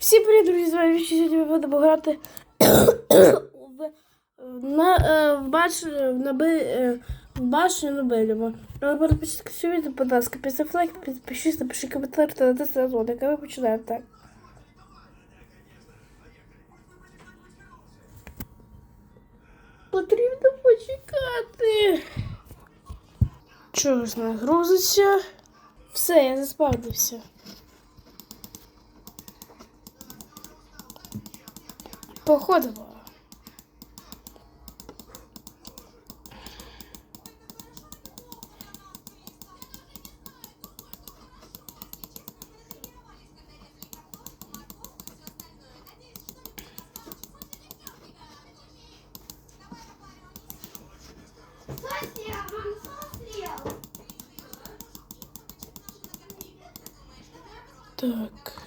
Всім привіт, друзі, з вами Вічі. Сьогодні ми будемо грати на, е, в, баш, на, е, в башню на Белєво. Але перед початком цього відео, будь ласка, підстав лайк, підпишись, напиши коментар та натисни на дзвоник. А ми починаємо так. Потрібно почекати. Чогось не грузиться. Все, я заспавнився. Походова. Так.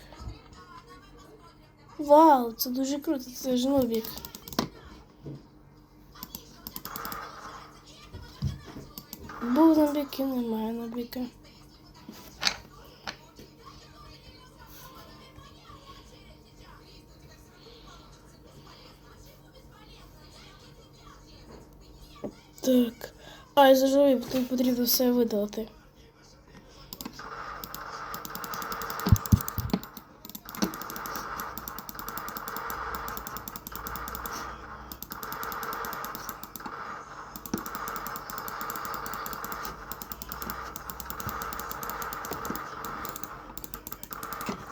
Вау, це дуже круто, це ж новік. Був набіки, немає набіки. Так. А, я заживив, тут потрібно все видалити.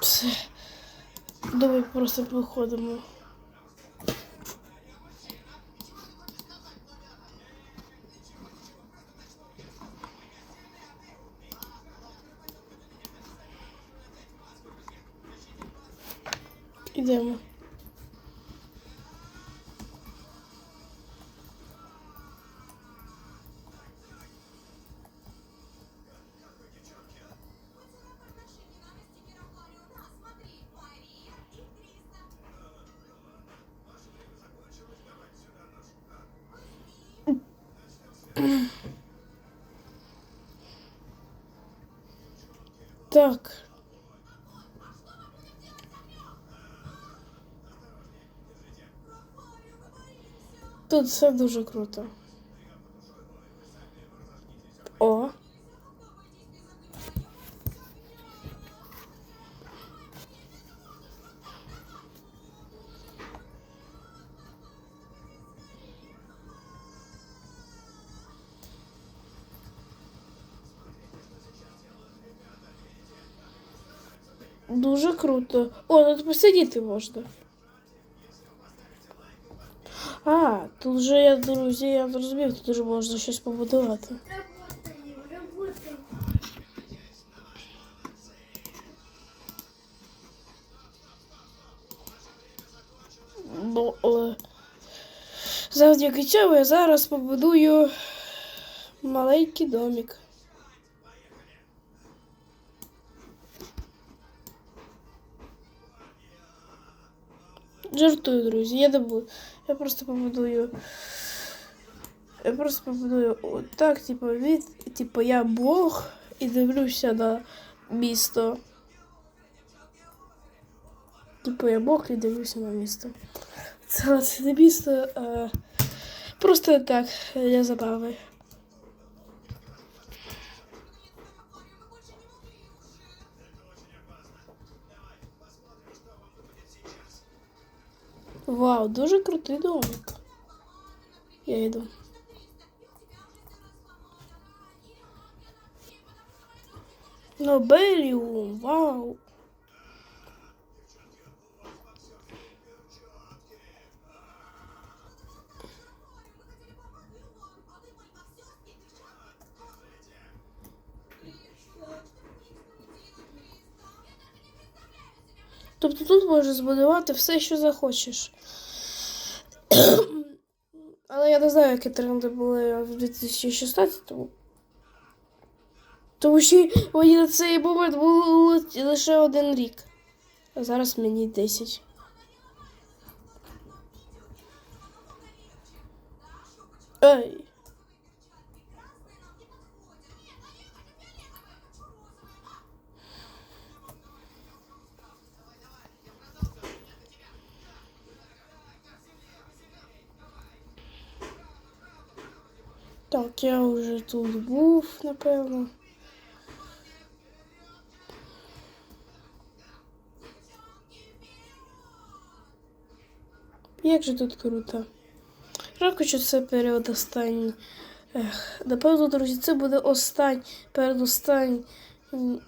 Все. Давай просто походимо. Ідемо. Так. Тут все дуже круто. Дуже круто. О, тут посидіти можна. А, тут вже я, друзі, я зрозумів, тут вже можна щось побудувати. Работаем, работаем. Бо е, завдяки цьому я зараз побудую маленький домик. Жартую, друзі, я не. Я просто побудую. Я просто побудую отак, типу, від, типу, я Бог і дивлюся на місто. Типу, я Бог і дивлюся на місто. Це не місто. А, просто так, для забави. Вау, дуже крутий домик. Я йду. Нобеліум, вау. Тобто тут можеш збудувати все, що захочеш. Але я не знаю, які тренди були в 2016-му. Тому що мені на цей момент було лише один рік. А зараз мені 10. Ей. Так, я вже тут був, напевно. Як же тут круто. Жалко, що це період останній. Ех, напевно, друзі, це буде останній, передостанній.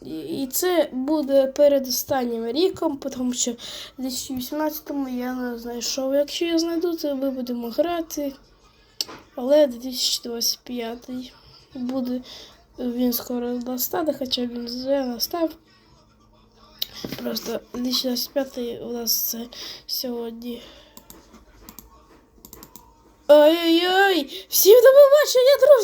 І- це буде передостаннім ріком, тому що в 2018-му я не знайшов. Якщо я знайду, то ми будемо грати. Але 2025 буде він скоро настане, хоча він вже настав. Просто 2025 у нас це сьогодні. Ой-ой-ой! Всім до побачення, друзі!